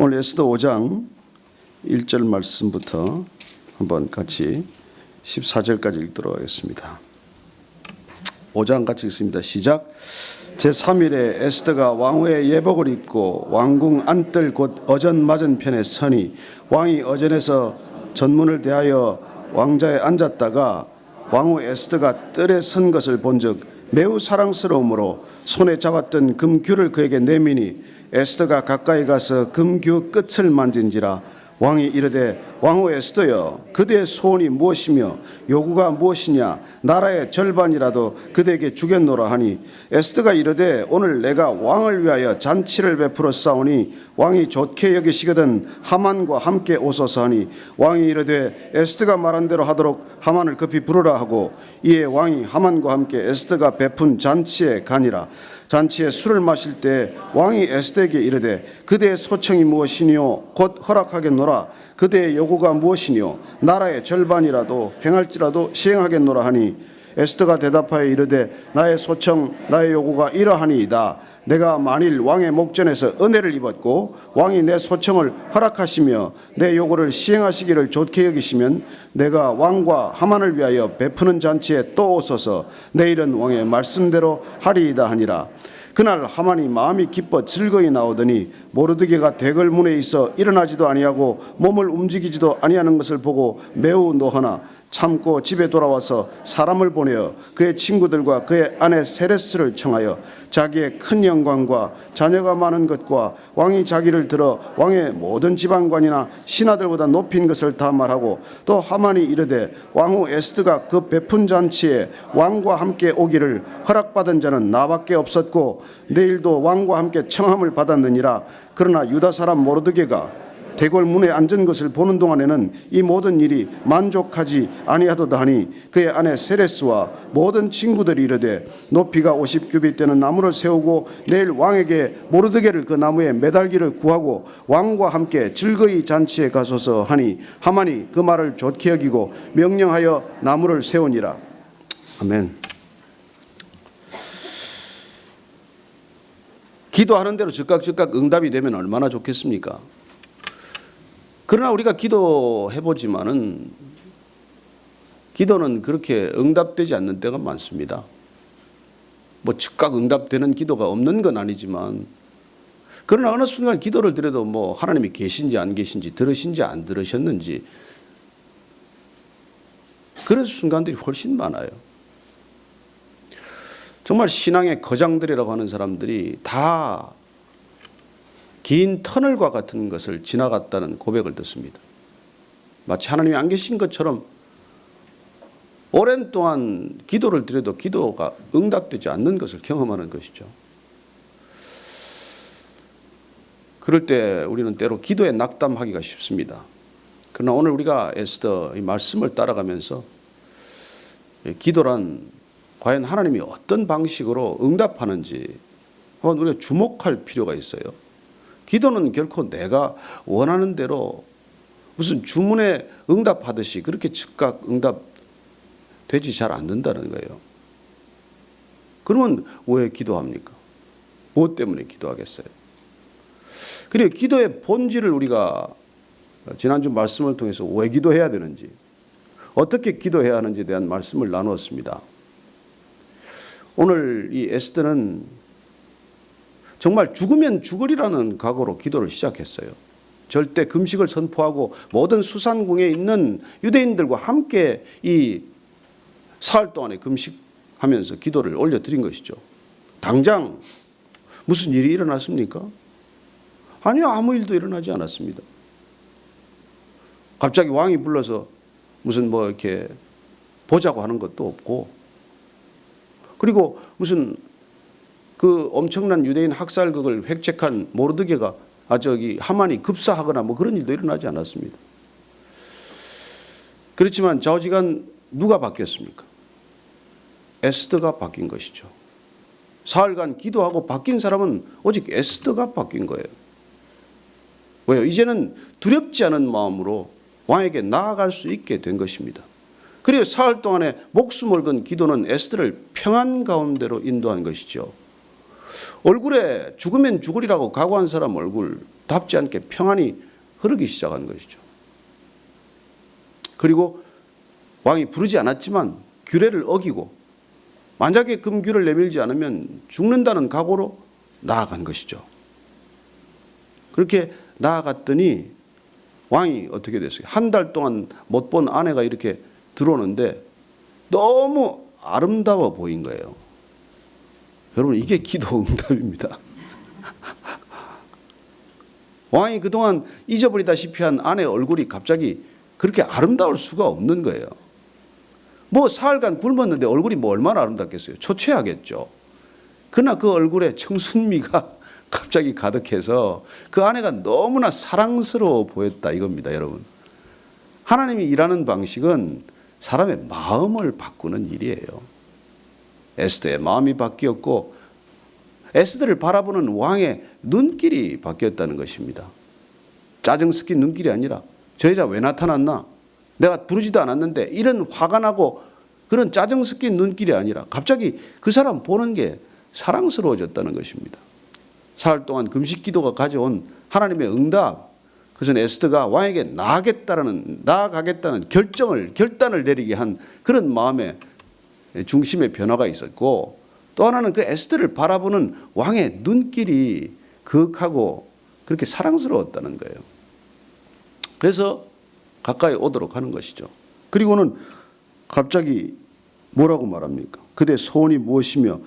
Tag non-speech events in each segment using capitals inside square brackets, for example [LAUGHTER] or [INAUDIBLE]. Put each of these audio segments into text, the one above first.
오늘 에스더 5장 1절 말씀부터 한번 같이 14절까지 읽도록 하겠습니다. 5장 같이 읽습니다. 시작. 제3일에 에스더가 왕후의 예복을 입고 왕궁 안뜰 곧 어전 맞은편에 서니 왕이 어전에서 전문을 대하여 왕자에 앉았다가 왕후 에스더가 뜰에 선 것을 본즉 매우 사랑스러움으로 손에 잡았던 금규를 그에게 내미니 에스더가 가까이 가서 금규 끝을 만진지라 왕이 이르되 왕후 에스더여 그대의 소원이 무엇이며 요구가 무엇이냐? 나라의 절반이라도 그대에게 주겠노라 하니. 에스더가 이르되 오늘 내가 왕을 위하여 잔치를 베풀어 싸우니 왕이 좋게 여기시거든 하만과 함께 오소서 하니. 왕이 이르되 에스더가 말한 대로 하도록 하만을 급히 부르라 하고 이에 왕이 하만과 함께 에스더가 베푼 잔치에 가니라 잔치에 술을 마실 때 왕이 에스더에게 이르되 그대의 소청이 무엇이니요? 곧 허락하겠노라. 그대의 요구가 무엇이니요? 나라의 절반이라도 행할지라도 시행하겠노라 하니 에스더가 대답하여 이르되 나의 소청 나의 요구가 이러하니이다 내가 만일 왕의 목전에서 은혜를 입었고 왕이 내 소청을 허락하시며 내 요구를 시행하시기를 좋게 여기시면 내가 왕과 하만을 위하여 베푸는 잔치에 또 오소서. 내일은 왕의 말씀대로 하리이다 하니라. 그날 하만이 마음이 기뻐 즐거이 나오더니 모르드게가 대궐 문에 있어 일어나지도 아니하고 몸을 움직이지도 아니하는 것을 보고 매우 노하나 참고 집에 돌아와서 사람을 보내어 그의 친구들과 그의 아내 세레스를 청하여 자기의 큰 영광과 자녀가 많은 것과 왕이 자기를 들어 왕의 모든 지방관이나 신하들보다 높인 것을 다 말하고 또 하만이 이르되 왕후 에스드가 그 베푼 잔치에 왕과 함께 오기를 허락받은 자는 나밖에 없었고 내일도 왕과 함께 청함을 받았느니라. 그러나 유다 사람 모르드게가 대궐 문에 앉은 것을 보는 동안에는 이 모든 일이 만족하지 아니하도다 하니 그의 아내 세레스와 모든 친구들이 이르되 높이가 50규빗 되는 나무를 세우고 내일 왕에게 모르드게를 그 나무에 매달기를 구하고 왕과 함께 즐거이 잔치에 가소서 하니 하만이 그 말을 좋게 여기고 명령하여 나무를 세우니라 아멘. 기도하는 대로 즉각 즉각 응답이 되면 얼마나 좋겠습니까? 그러나 우리가 기도해 보지만은 기도는 그렇게 응답되지 않는 때가 많습니다. 뭐 즉각 응답되는 기도가 없는 건 아니지만 그러나 어느 순간 기도를 드려도 뭐 하나님이 계신지 안 계신지 들으신지 안 들으셨는지 그런 순간들이 훨씬 많아요. 정말 신앙의 거장들이라고 하는 사람들이 다 긴 터널과 같은 것을 지나갔다는 고백을 듣습니다. 마치 하나님이 안 계신 것처럼 오랜 동안 기도를 드려도 기도가 응답되지 않는 것을 경험하는 것이죠. 그럴 때 우리는 때로 기도에 낙담하기가 쉽습니다. 그러나 오늘 우리가 에스더 이 말씀을 따라가면서 기도란 과연 하나님이 어떤 방식으로 응답하는지 우리가 주목할 필요가 있어요. 기도는 결코 내가 원하는 대로 무슨 주문에 응답하듯이 그렇게 즉각 응답 되지 잘 않는다는 거예요. 그러면 왜 기도합니까? 무엇 때문에 기도하겠어요? 그리고 기도의 본질을 우리가 지난주 말씀을 통해서 왜 기도해야 되는지, 어떻게 기도해야 하는지에 대한 말씀을 나누었습니다. 오늘 이 에스더는 정말 죽으면 죽으리라는 각오로 기도를 시작했어요. 절대 금식을 선포하고 모든 수산궁에 있는 유대인들과 함께 이 사흘 동안에 금식하면서 기도를 올려드린 것이죠. 당장 무슨 일이 일어났습니까? 아니요, 아무 일도 일어나지 않았습니다. 갑자기 왕이 불러서 무슨 뭐 이렇게 보자고 하는 것도 없고, 그리고 무슨 그 엄청난 유대인 학살극을 획책한 모르드게가 아 저기 하만이 급사하거나 뭐 그런 일도 일어나지 않았습니다. 그렇지만 좌우지간 누가 바뀌었습니까? 에스더가 바뀐 것이죠. 사흘간 기도하고 바뀐 사람은 오직 에스더가 바뀐 거예요. 왜요? 이제는 두렵지 않은 마음으로 왕에게 나아갈 수 있게 된 것입니다. 그리고 사흘 동안에 목숨을 건 기도는 에스더를 평안 가운데로 인도한 것이죠. 얼굴에 죽으면 죽으리라고 각오한 사람 얼굴 답지 않게 평안이 흐르기 시작한 것이죠. 그리고 왕이 부르지 않았지만 규례를 어기고 만약에 금규를 내밀지 않으면 죽는다는 각오로 나아간 것이죠. 그렇게 나아갔더니 왕이 어떻게 됐어요? 한 달 동안 못 본 아내가 이렇게 들어오는데 너무 아름다워 보인 거예요. 여러분 이게 기도 응답입니다. [LAUGHS] 왕이 그동안 잊어버리다시피 한 아내 얼굴이 갑자기 그렇게 아름다울 수가 없는 거예요. 뭐 사흘간 굶었는데 얼굴이 뭐 얼마나 아름답겠어요? 초췌하겠죠. 그러나 그 얼굴에 청순미가 [LAUGHS] 갑자기 가득해서 그 아내가 너무나 사랑스러워 보였다 이겁니다, 여러분. 하나님이 일하는 방식은 사람의 마음을 바꾸는 일이에요. 에스더의 마음이 바뀌었고 에스더를 바라보는 왕의 눈길이 바뀌었다는 것입니다. 짜증 섞인 눈길이 아니라 저 여자 왜 나타났나? 내가 부르지도 않았는데 이런 화가 나고 그런 짜증 섞인 눈길이 아니라 갑자기 그 사람 보는 게 사랑스러워졌다는 것입니다. 사흘 동안 금식 기도가 가져온 하나님의 응답 그것은 에스더가 왕에게 나아가겠다는 나아가겠다는 결정을 결단을 내리게 한 그런 마음의 중심의 변화가 있었고 또 하나는 그 에스더를 바라보는 왕의 눈길이 그윽하고 그렇게 사랑스러웠다는 거예요. 그래서 가까이 오도록 하는 것이죠. 그리고는 갑자기 뭐라고 말합니까? 그대 소원이 무엇이며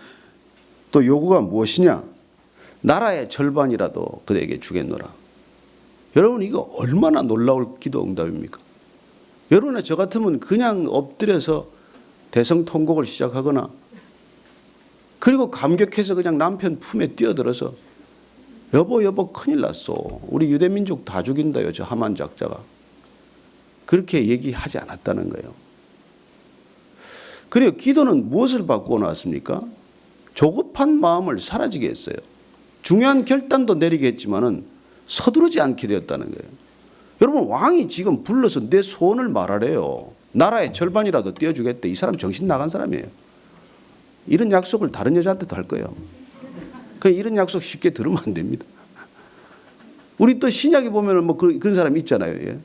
또 요구가 무엇이냐? 나라의 절반이라도 그대에게 주겠노라. 여러분 이거 얼마나 놀라울 기도 응답입니까? 여러분의 저 같으면 그냥 엎드려서 대성 통곡을 시작하거나 그리고 감격해서 그냥 남편 품에 뛰어들어서 여보 여보 큰일 났어. 우리 유대민족 다 죽인다요. 저 하만 작자가. 그렇게 얘기하지 않았다는 거예요. 그리고 기도는 무엇을 바꾸어 놨습니까? 조급한 마음을 사라지게 했어요. 중요한 결단도 내리게 했지만은 서두르지 않게 되었다는 거예요. 여러분 왕이 지금 불러서 내 소원을 말하래요. 나라의 절반이라도 떼어주겠대. 이 사람 정신 나간 사람이에요. 이런 약속을 다른 여자한테도 할 거예요. 그 이런 약속 쉽게 들으면 안 됩니다. 우리 또 신약에 보면은 뭐 그런, 그런 사람 있잖아요. 예.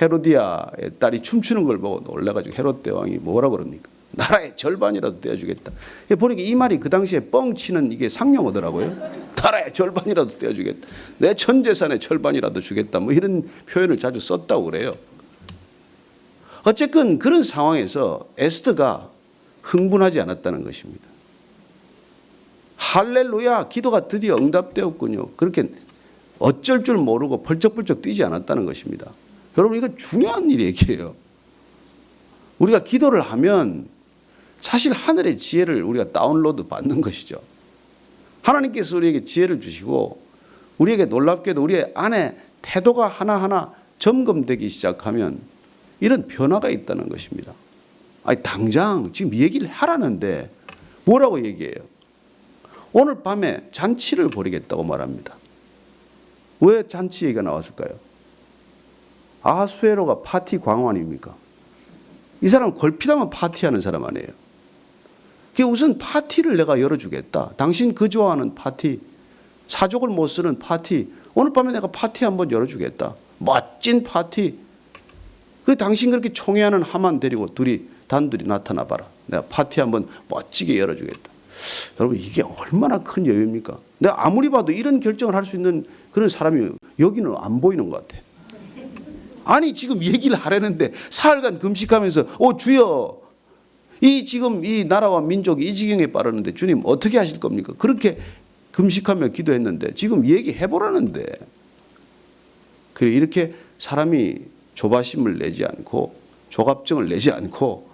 헤로디아의 딸이 춤추는 걸 보고 놀래가지고 헤롯 대왕이 뭐라 그럽니까? 나라의 절반이라도 떼어주겠다. 예, 보니까 이 말이 그 당시에 뻥치는 이게 상용어더라고요. 나라의 절반이라도 떼어주겠다. 내 천재산의 절반이라도 주겠다. 뭐 이런 표현을 자주 썼다고 그래요. 어쨌건 그런 상황에서 에스더가 흥분하지 않았다는 것입니다. 할렐루야, 기도가 드디어 응답되었군요. 그렇게 어쩔 줄 모르고 펄쩍펄쩍 뛰지 않았다는 것입니다. 여러분, 이거 중요한 일 얘기예요. 우리가 기도를 하면 사실 하늘의 지혜를 우리가 다운로드 받는 것이죠. 하나님께서 우리에게 지혜를 주시고 우리에게 놀랍게도 우리의 안에 태도가 하나하나 점검되기 시작하면 이런 변화가 있다는 것입니다. 아니, 당장 지금 얘기를 하라는데 뭐라고 얘기해요? 오늘 밤에 잔치를 벌이겠다고 말합니다. 왜 잔치 얘기가 나왔을까요? 아수에로가 파티 광환입니까? 이 사람 걸핏하면 파티하는 사람 아니에요. 그 우선 파티를 내가 열어주겠다. 당신 그 좋아하는 파티, 사족을 못 쓰는 파티, 오늘 밤에 내가 파티 한번 열어주겠다. 멋진 파티. 그 당신 그렇게 총애하는 하만 데리고 둘이 단둘이 나타나 봐라. 내가 파티 한번 멋지게 열어주겠다. 여러분 이게 얼마나 큰 여유입니까? 내가 아무리 봐도 이런 결정을 할 수 있는 그런 사람이 여기는 안 보이는 것 같아. 아니 지금 얘기를 하려는데 사흘간 금식하면서 오 주여 이 지금 이 나라와 민족이 이 지경에 빠르는데 주님 어떻게 하실 겁니까? 그렇게 금식하며 기도했는데 지금 얘기해 보라는데 그래 이렇게 사람이 조바심을 내지 않고 조갑증을 내지 않고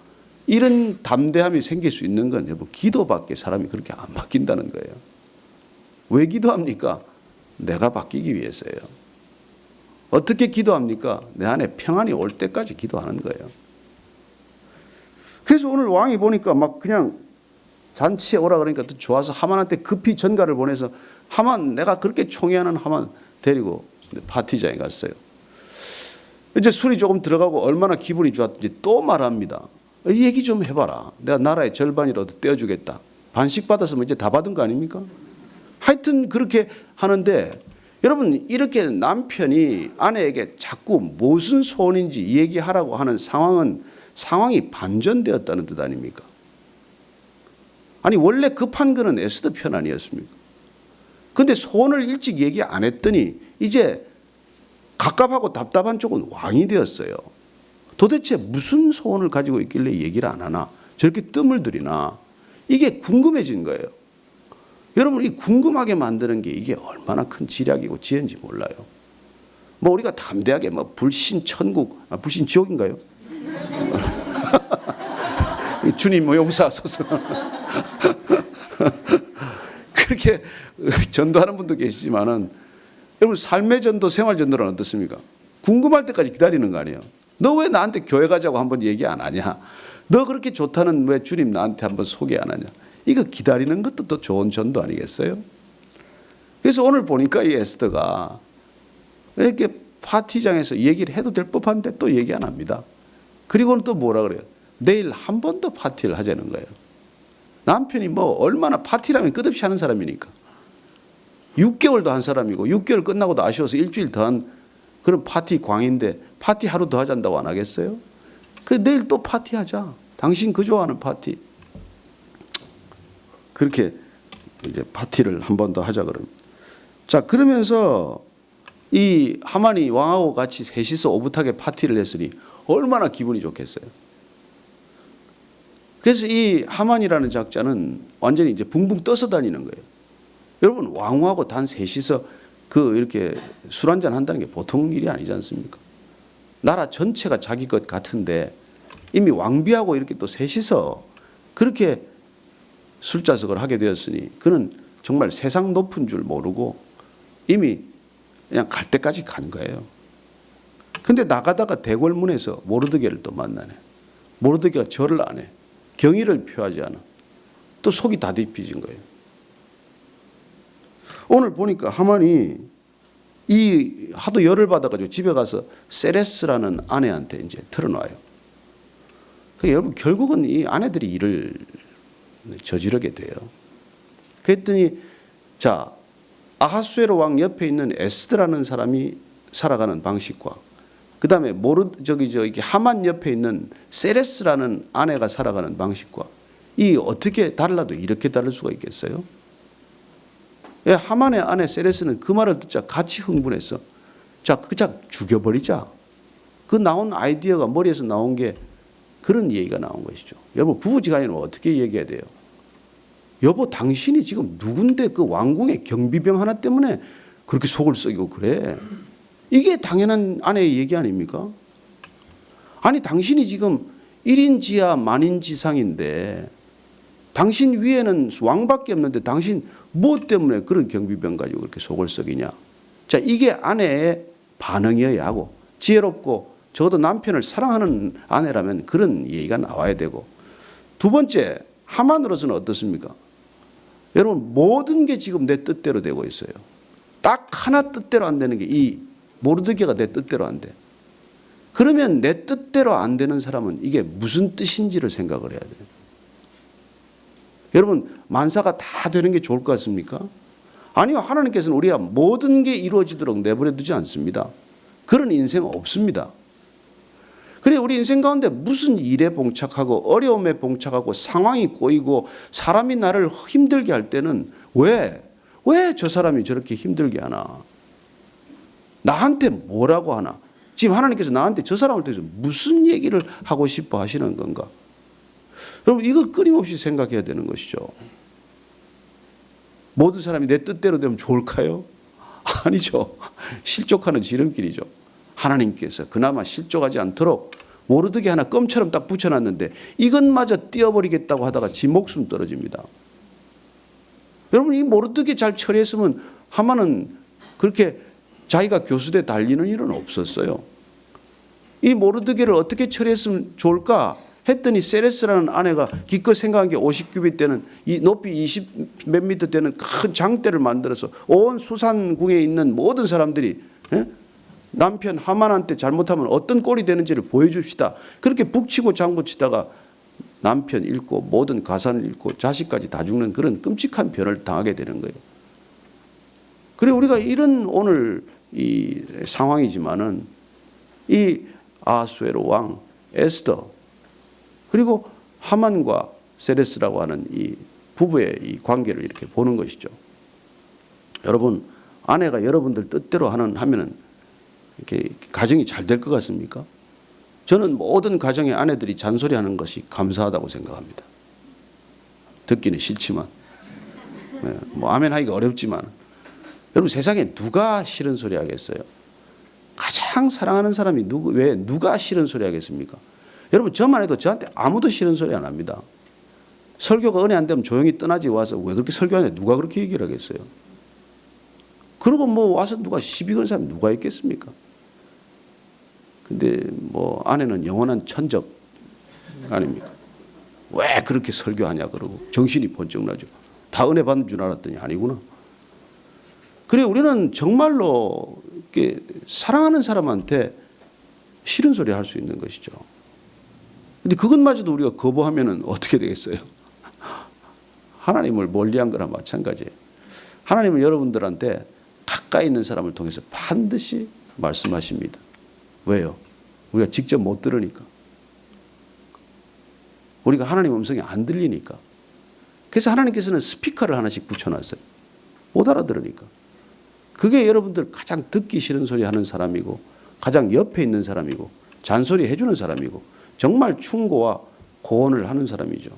이런 담대함이 생길 수 있는 건 여러분 기도밖에 사람이 그렇게 안 바뀐다는 거예요. 왜 기도합니까? 내가 바뀌기 위해서예요. 어떻게 기도합니까? 내 안에 평안이 올 때까지 기도하는 거예요. 그래서 오늘 왕이 보니까 막 그냥 잔치에 오라 그러니까 또 좋아서 하만한테 급히 전가를 보내서 하만 내가 그렇게 총애하는 하만 데리고 파티장에 갔어요. 이제 술이 조금 들어가고 얼마나 기분이 좋았든지 또 말합니다. 이 얘기 좀 해봐라. 내가 나라의 절반이라도 떼어주겠다. 반씩 받았으면 이제 다 받은 거 아닙니까? 하여튼 그렇게 하는데 여러분 이렇게 남편이 아내에게 자꾸 무슨 소원인지 얘기하라고 하는 상황은 상황이 반전되었다는 뜻 아닙니까? 아니 원래 급한 거는 에스더 편 아니었습니까? 근데 소원을 일찍 얘기 안 했더니 이제 갑갑하고 답답한 쪽은 왕이 되었어요. 도대체 무슨 소원을 가지고 있길래 얘기를 안 하나? 저렇게 뜸을 들이나? 이게 궁금해진 거예요. 여러분 이 궁금하게 만드는 게 이게 얼마나 큰 지략이고 지혜인지 몰라요. 뭐 우리가 담대하게 뭐 불신 천국, 아, 불신 지옥인가요? [LAUGHS] 주님 뭐 용서하소서. [LAUGHS] 그렇게 전도하는 분도 계시지만은 여러분 삶의 전도, 생활 전도는 어떻습니까? 궁금할 때까지 기다리는 거 아니에요. 너 왜 나한테 교회 가자고 한번 얘기 안 하냐? 너 그렇게 좋다는 왜 주님 나한테 한번 소개 안 하냐? 이거 기다리는 것도 또 좋은 전도 아니겠어요? 그래서 오늘 보니까 이 에스더가 이렇게 파티장에서 얘기를 해도 될 법한데 또 얘기 안 합니다. 그리고는 또 뭐라 그래요? 내일 한 번 더 파티를 하자는 거예요. 남편이 뭐 얼마나 파티라면 끝없이 하는 사람이니까. 6개월도 한 사람이고 6개월 끝나고도 아쉬워서 일주일 더 한 그런 파티 광인데 파티 하루 더 하잔다고 안 하겠어요? 그 내일 또 파티하자. 당신 그 좋아하는 파티. 그렇게 이제 파티를 한 번 더 하자 그럽니다. 자 그러면서 이 하만이 왕하고 같이 셋이서 오붓하게 파티를 했으니 얼마나 기분이 좋겠어요. 그래서 이 하만이라는 작자는 완전히 이제 붕붕 떠서 다니는 거예요. 여러분 왕후하고 단 셋이서 그 이렇게 술 한잔 한다는 게 보통 일이 아니지 않습니까? 나라 전체가 자기 것 같은데 이미 왕비하고 이렇게 또 셋이서 그렇게 술자석을 하게 되었으니 그는 정말 세상 높은 줄 모르고 이미 그냥 갈 때까지 간 거예요. 근데 나가다가 대궐문에서 모르드게를 또 만나네. 모르드게가 절을 안 해. 경의를 표하지 않아. 또 속이 다 뒤집어진 거예요. 오늘 보니까 하만이 이 하도 열을 받아가지고 집에 가서 세레스라는 아내한테 이제 털어놔요. 그 여러분 결국은 이 아내들이 일을 저지르게 돼요. 그랬더니 자 아하수에로 왕 옆에 있는 에스드라는 사람이 살아가는 방식과 그 다음에 모르 저기 저 이게 하만 옆에 있는 세레스라는 아내가 살아가는 방식과 이 어떻게 달라도 이렇게 다를 수가 있겠어요? 예, 하만의 아내 세레스는 그 말을 듣자 같이 흥분했어. 자, 그자 죽여버리자. 그 나온 아이디어가 머리에서 나온 게 그런 얘기가 나온 것이죠. 여보 부부지간에는 어떻게 얘기해야 돼요? 여보 당신이 지금 누군데 그 왕궁의 경비병 하나 때문에 그렇게 속을 썩이고 그래? 이게 당연한 아내의 얘기 아닙니까? 아니 당신이 지금 1인 지하 만인 지상인데 당신 위에는 왕밖에 없는데 당신 뭐 때문에 그런 경비병 가지고 그렇게 속을 썩이냐? 자 이게 아내의 반응이어야 하고 지혜롭고 적어도 남편을 사랑하는 아내라면 그런 얘기가 나와야 되고 두 번째 하만으로서는 어떻습니까? 여러분 모든 게 지금 내 뜻대로 되고 있어요. 딱 하나 뜻대로 안 되는 게 이 모르드게가 내 뜻대로 안 돼. 그러면 내 뜻대로 안 되는 사람은 이게 무슨 뜻인지를 생각을 해야 돼요. 여러분 만사가 다 되는 게 좋을 것 같습니까? 아니요 하나님께서는 우리가 모든 게 이루어지도록 내버려 두지 않습니다. 그런 인생 없습니다. 그래 우리 인생 가운데 무슨 일에 봉착하고 어려움에 봉착하고 상황이 꼬이고 사람이 나를 힘들게 할 때는 왜? 왜 저 사람이 저렇게 힘들게 하나? 나한테 뭐라고 하나? 지금 하나님께서 나한테 저 사람을 통해서 무슨 얘기를 하고 싶어 하시는 건가? 여러분 이걸 끊임없이 생각해야 되는 것이죠. 모든 사람이 내 뜻대로 되면 좋을까요? 아니죠. 실족하는 지름길이죠. 하나님께서 그나마 실족하지 않도록 모르드게 하나 껌처럼 딱 붙여놨는데 이것마저 띄어버리겠다고 하다가 지 목숨 떨어집니다. 여러분 이 모르드게 잘 처리했으면 하마는 그렇게 자기가 교수대 달리는 일은 없었어요. 이 모르드게를 어떻게 처리했으면 좋을까 했더니 세레스라는 아내가 기껏 생각한 게 50규빗 되는 이 높이 20 몇 미터 되는 큰 장대를 만들어서 온 수산궁에 있는 모든 사람들이 예? 남편 하만한테 잘못하면 어떤 꼴이 되는지를 보여줍시다. 그렇게 북치고 장구치다가 남편 잃고 모든 가산을 잃고 자식까지 다 죽는 그런 끔찍한 변을 당하게 되는 거예요. 그리고 우리가 이런 오늘 이 상황이지만은 이 아수에로 왕 에스더 그리고 하만과 세레스라고 하는 이 부부의 이 관계를 이렇게 보는 것이죠. 여러분 아내가 여러분들 뜻대로 하는 하면은 이렇게 가정이 잘 될 것 같습니까? 저는 모든 가정의 아내들이 잔소리하는 것이 감사하다고 생각합니다. 듣기는 싫지만, 네, 뭐 아멘 하기가 어렵지만, 여러분 세상에 누가 싫은 소리 하겠어요? 가장 사랑하는 사람이 누구 왜 누가 싫은 소리 하겠습니까? 여러분 저만 해도 저한테 아무도 싫은 소리 안 합니다. 설교가 은혜 안 되면 조용히 떠나지 와서 왜 그렇게 설교하냐 누가 그렇게 얘기를 하겠어요? 그러고 뭐 와서 누가 시비 거는 사람이 누가 있겠습니까? 근데 뭐 아내는 영원한 천적 아닙니까? 왜 그렇게 설교하냐 그러고 정신이 번쩍 나죠. 다 은혜 받는 줄 알았더니 아니구나. 그래 우리는 정말로 사랑하는 사람한테 싫은 소리 할 수 있는 것이죠. 근데 그것마저도 우리가 거부하면은 어떻게 되겠어요? 하나님을 멀리한 거나 마찬가지예요. 하나님은 여러분들한테 가까이 있는 사람을 통해서 반드시 말씀하십니다. 왜요? 우리가 직접 못 들으니까. 우리가 하나님 음성이 안 들리니까. 그래서 하나님께서는 스피커를 하나씩 붙여놨어요. 못 알아들으니까. 그게 여러분들 가장 듣기 싫은 소리 하는 사람이고, 가장 옆에 있는 사람이고, 잔소리 해주는 사람이고, 정말 충고와 고언을 하는 사람이죠.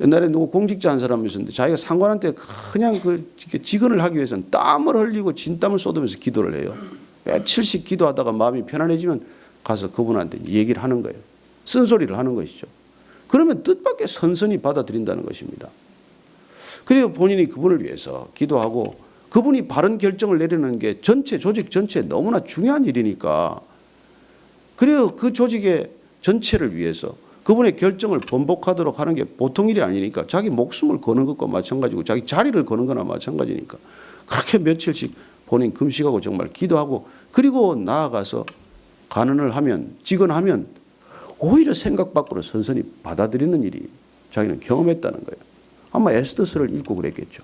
옛날에 누구 공직자 한 사람이 있었는데 자기가 상관한테 그냥 그 직언을 하기 위해서는 땀을 흘리고 진땀을 쏟으면서 기도를 해요. 며칠씩 기도하다가 마음이 편안해지면 가서 그분한테 얘기를 하는 거예요. 쓴소리를 하는 것이죠. 그러면 뜻밖의 선선히 받아들인다는 것입니다. 그리고 본인이 그분을 위해서 기도하고 그분이 바른 결정을 내리는 게 전체 조직 전체에 너무나 중요한 일이니까 그리고 그 조직의 전체를 위해서 그분의 결정을 번복하도록 하는 게 보통 일이 아니니까 자기 목숨을 거는 것과 마찬가지고 자기 자리를 거는 거나 마찬가지니까 그렇게 며칠씩 본인 금식하고 정말 기도하고 그리고 나아가서 간언을 하면 직언하면 오히려 생각 밖으로 선선히 받아들이는 일이 자기는 경험했다는 거예요. 아마 에스더스를 읽고 그랬겠죠.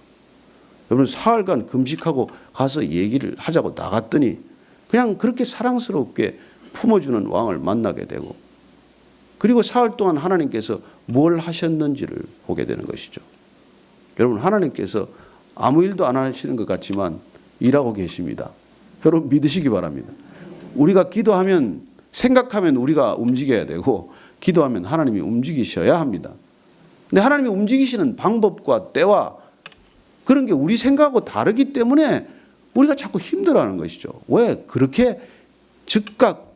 여러분 사흘간 금식하고 가서 얘기를 하자고 나갔더니 그냥 그렇게 사랑스럽게 품어주는 왕을 만나게 되고 그리고 사흘 동안 하나님께서 뭘 하셨는지를 보게 되는 것이죠. 여러분 하나님께서 아무 일도 안 하시는 것 같지만 일하고 계십니다. 여러분 믿으시기 바랍니다. 우리가 기도하면 생각하면 우리가 움직여야 되고 기도하면 하나님이 움직이셔야 합니다. 근데 하나님이 움직이시는 방법과 때와 그런 게 우리 생각하고 다르기 때문에 우리가 자꾸 힘들어하는 것이죠. 왜 그렇게 즉각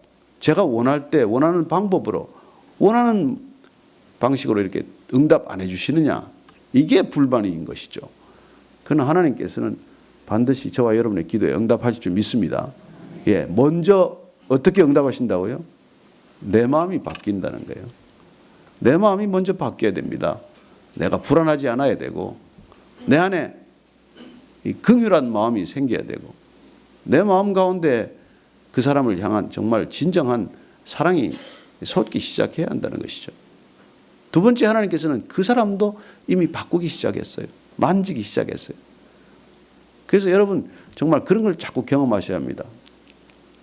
제가 원할 때 원하는 방법으로 원하는 방식으로 이렇게 응답 안 해주시느냐 이게 불만인 것이죠. 그러나 하나님께서는 반드시 저와 여러분의 기도에 응답하실 줄 믿습니다. 예, 먼저 어떻게 응답하신다고요? 내 마음이 바뀐다는 거예요. 내 마음이 먼저 바뀌어야 됩니다. 내가 불안하지 않아야 되고 내 안에 이 긍휼한 마음이 생겨야 되고 내 마음 가운데 그 사람을 향한 정말 진정한 사랑이 솟기 시작해야 한다는 것이죠. 두 번째 하나님께서는 그 사람도 이미 바꾸기 시작했어요. 만지기 시작했어요. 그래서 여러분 정말 그런 걸 자꾸 경험하셔야 합니다.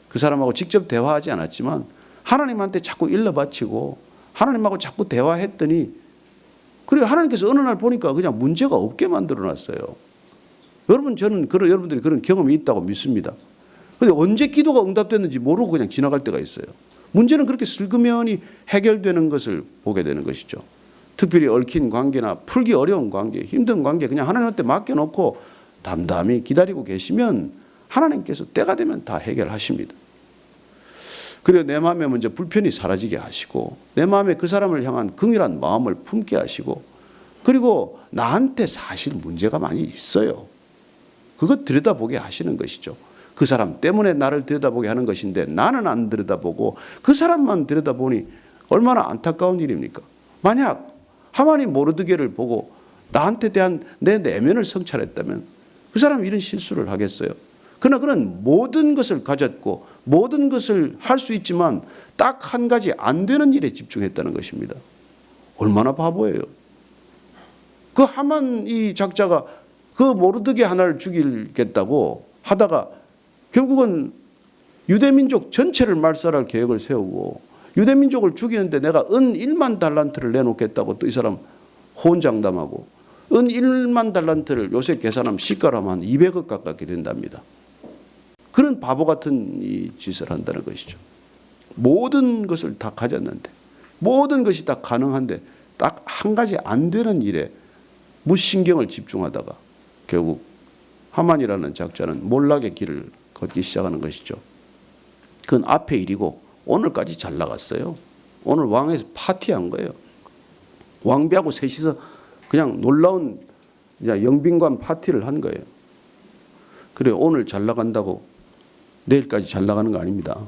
그 사람하고 직접 대화하지 않았지만 하나님한테 자꾸 일러 바치고 하나님하고 자꾸 대화했더니 그리고 하나님께서 어느 날 보니까 그냥 문제가 없게 만들어 놨어요. 여러분 저는 그런 여러분들이 그런 경험이 있다고 믿습니다. 근데 언제 기도가 응답됐는지 모르고 그냥 지나갈 때가 있어요. 문제는 그렇게 슬그머니 해결되는 것을 보게 되는 것이죠. 특별히 얽힌 관계나 풀기 어려운 관계, 힘든 관계 그냥 하나님한테 맡겨놓고 담담히 기다리고 계시면 하나님께서 때가 되면 다 해결하십니다. 그리고 내 마음에 먼저 불편이 사라지게 하시고 내 마음에 그 사람을 향한 긍휼한 마음을 품게 하시고 그리고 나한테 사실 문제가 많이 있어요. 그것 들여다보게 하시는 것이죠. 그 사람 때문에 나를 들여다보게 하는 것인데 나는 안 들여다보고 그 사람만 들여다보니 얼마나 안타까운 일입니까? 만약 하마니 모르드게를 보고 나한테 대한 내 내면을 성찰했다면 그 사람이 이런 실수를 하겠어요. 그러나 그는 모든 것을 가졌고 모든 것을 할 수 있지만 딱 한 가지 안 되는 일에 집중했다는 것입니다. 얼마나 바보예요. 그 하만 이 작자가 그그 모르드게 하나를 죽이겠다고 하다가 결국은 유대민족 전체를 말살할 계획을 세우고 유대민족을 죽이는데 내가 은 1만 달란트를 내놓겠다고 또 이 사람 호언장담하고 은 1만 달란트를 요새 계산하면 시가로 한 200억 가깝게 된답니다. 그런 바보 같은 이 짓을 한다는 것이죠. 모든 것을 다 가졌는데 모든 것이 다 가능한데 딱 한 가지 안 되는 일에 무신경을 집중하다가 결국 하만이라는 작자는 몰락의 길을 걷기 시작하는 것이죠. 그건 앞의 일이고 오늘까지 잘 나갔어요. 오늘 왕에서 파티한 거예요. 왕비하고 셋이서 그냥 놀라운 영빈관 파티를 한 거예요. 그래 오늘 잘 나간다고 내일까지 잘 나가는 거 아닙니다.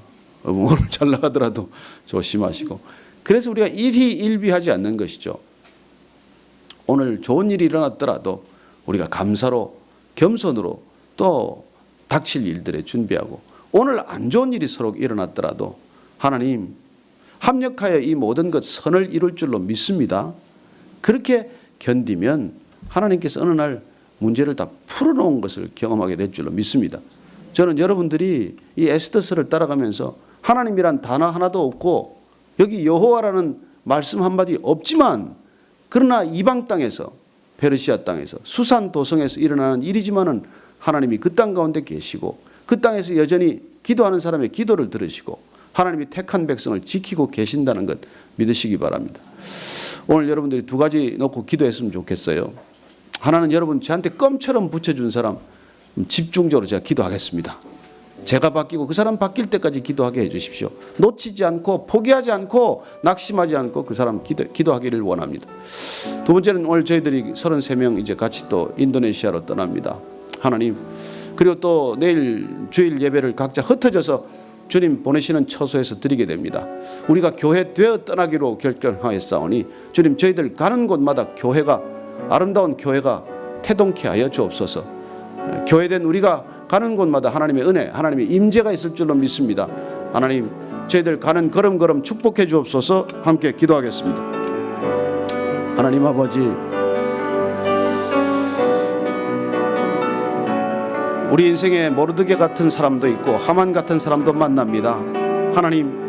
오늘 잘 나가더라도 조심하시고. 그래서 우리가 일희일비하지 않는 것이죠. 오늘 좋은 일이 일어났더라도 우리가 감사로 겸손으로 또 닥칠 일들에 준비하고 오늘 안 좋은 일이 서로 일어났더라도 하나님 합력하여 이 모든 것 선을 이룰 줄로 믿습니다. 그렇게 견디면 하나님께서 어느 날 문제를 다 풀어놓은 것을 경험하게 될 줄로 믿습니다. 저는 여러분들이 이 에스더서를 따라가면서 하나님이란 단어 하나도 없고 여기 여호와라는 말씀 한마디 없지만 그러나 이방 땅에서 페르시아 땅에서 수산 도성에서 일어나는 일이지만은 하나님이 그 땅 가운데 계시고 그 땅에서 여전히 기도하는 사람의 기도를 들으시고 하나님이 택한 백성을 지키고 계신다는 것 믿으시기 바랍니다. 오늘 여러분들이 두 가지 놓고 기도했으면 좋겠어요. 하나는 여러분 저한테 껌처럼 붙여준 사람 집중적으로 제가 기도하겠습니다. 제가 바뀌고 그 사람 바뀔 때까지 기도하게 해주십시오. 놓치지 않고 포기하지 않고 낙심하지 않고 그 사람 기도, 기도하기를 원합니다. 두 번째는 오늘 저희들이 33명 이제 같이 또 인도네시아로 떠납니다. 하나님 그리고 또 내일 주일 예배를 각자 흩어져서 주님 보내시는 처소에서 드리게 됩니다. 우리가 교회 되어 떠나기로 결정하였사오니 주님 저희들 가는 곳마다 교회가 아름다운 교회가 태동케 하여 주옵소서. 교회된 우리가 가는 곳마다 하나님의 은혜, 하나님의 임재가 있을 줄로 믿습니다. 하나님, 저희들 가는 걸음걸음 축복해 주옵소서. 함께 기도하겠습니다. 하나님 아버지, 우리 인생에 모르드게 같은 사람도 있고 하만 같은 사람도 만납니다. 하나님,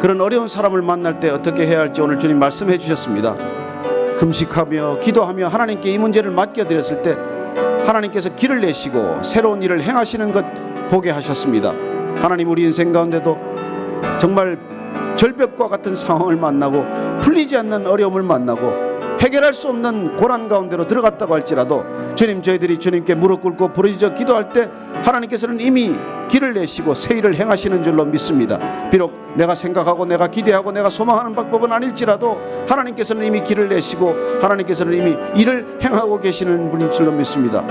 그런 어려운 사람을 만날 때 어떻게 해야 할지 오늘 주님 말씀해 주셨습니다. 금식하며 기도하며 하나님께 이 문제를 맡겨드렸을 때 하나님께서 길을 내시고 새로운 일을 행하시는 것 보게 하셨습니다. 하나님 우리 인생 가운데도 정말 절벽과 같은 상황을 만나고 풀리지 않는 어려움을 만나고 해결할 수 없는 고난 가운데로 들어갔다고 할지라도 주님 저희들이 주님께 무릎 꿇고 부르짖어 기도할 때 하나님께서는 이미 길을 내시고 새 일을 행하시는 줄로 믿습니다. 비록 내가 생각하고 내가 기대하고 내가 소망하는 방법은 아닐지라도 하나님께서는 이미 길을 내시고 하나님께서는 이미 일을 행하고 계시는 분인 줄로 믿습니다.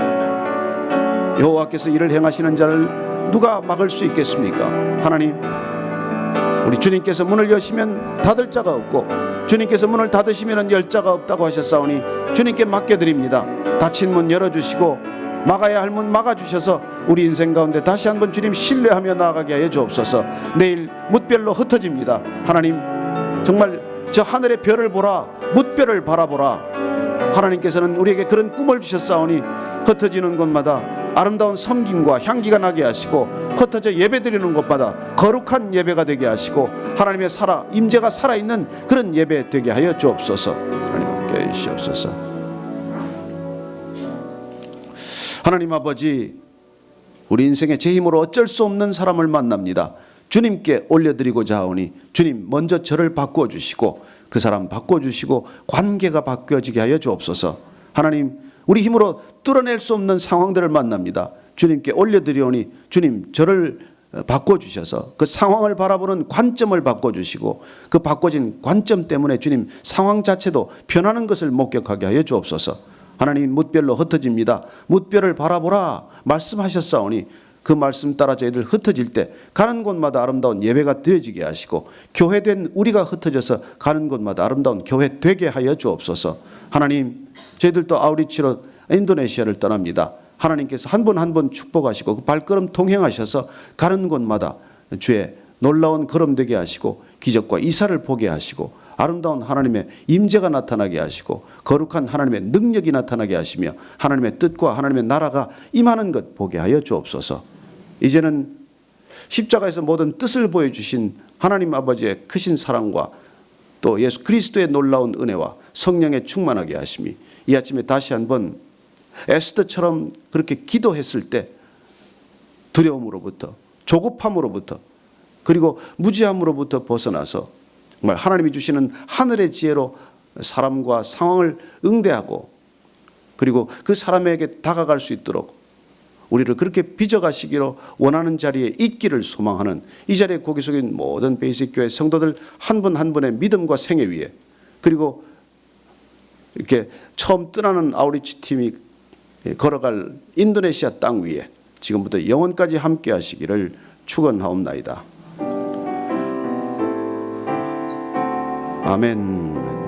여호와께서 일을 행하시는 자를 누가 막을 수 있겠습니까? 하나님 우리 주님께서 문을 여시면 닫을 자가 없고 주님께서 문을 닫으시면 열 자가 없다고 하셨사오니 주님께 맡겨드립니다. 닫힌 문 열어주시고 막아야 할 문 막아주셔서 우리 인생 가운데 다시 한번 주님 신뢰하며 나아가게 하여 주옵소서 내일 뭇별로 흩어집니다. 하나님 정말 저 하늘의 별을 보라 뭇별을 바라보라 하나님께서는 우리에게 그런 꿈을 주셨사오니 흩어지는 곳마다 아름다운 섬김과 향기가 나게 하시고 흩어져 예배드리는 곳마다 거룩한 예배가 되게 하시고 하나님의 살아 임재가 살아 있는 그런 예배 되게 하여 주옵소서. 하나님 함께 해 주시옵소서. 하나님 아버지 우리 인생에 제 힘으로 어쩔 수 없는 사람을 만납니다. 주님께 올려드리고자 하오니 주님 먼저 저를 바꾸어 주시고 그 사람 바꾸어 주시고 관계가 바뀌어지게 하여 주옵소서. 하나님 우리 힘으로 뚫어낼 수 없는 상황들을 만납니다. 주님께 올려드리오니 주님 저를 바꿔 주셔서 그 상황을 바라보는 관점을 바꿔 주시고 그 바꿔진 관점 때문에 주님 상황 자체도 변하는 것을 목격하게 하여 주옵소서. 하나님 뭇별로 흩어집니다. 뭇별을 바라보라 말씀하셨사오니 그 말씀 따라 저희들 흩어질 때 가는 곳마다 아름다운 예배가 드려지게 하시고 교회된 우리가 흩어져서 가는 곳마다 아름다운 교회 되게 하여 주옵소서. 하나님 저희들도 아우리치로 인도네시아를 떠납니다. 하나님께서 한분한분 축복하시고 그 발걸음 통행하셔서 가는 곳마다 주의 놀라운 걸음 되게 하시고 기적과 이사를 보게 하시고 아름다운 하나님의 임재가 나타나게 하시고 거룩한 하나님의 능력이 나타나게 하시며 하나님의 뜻과 하나님의 나라가 임하는 것 보게 하여 주옵소서. 이제는 십자가에서 모든 뜻을 보여주신 하나님 아버지의 크신 사랑과 또 예수 그리스도의 놀라운 은혜와 성령의 충만하게 하심이 이 아침에 다시 한번 에스더처럼 그렇게 기도했을 때 두려움으로부터 조급함으로부터 그리고 무지함으로부터 벗어나서 정말 하나님이 주시는 하늘의 지혜로 사람과 상황을 응대하고 그리고 그 사람에게 다가갈 수 있도록 우리를 그렇게 빚어가시기로 원하는 자리에 있기를 소망하는 이 자리에 고개 숙인 모든 베이직 교회 성도들 한분한 분의 믿음과 생애 위에 그리고 이렇게 처음 떠나는 아우리치 팀이 걸어갈 인도네시아 땅 위에 지금부터 영원까지 함께 하시기를 축원하옵나이다. 아멘.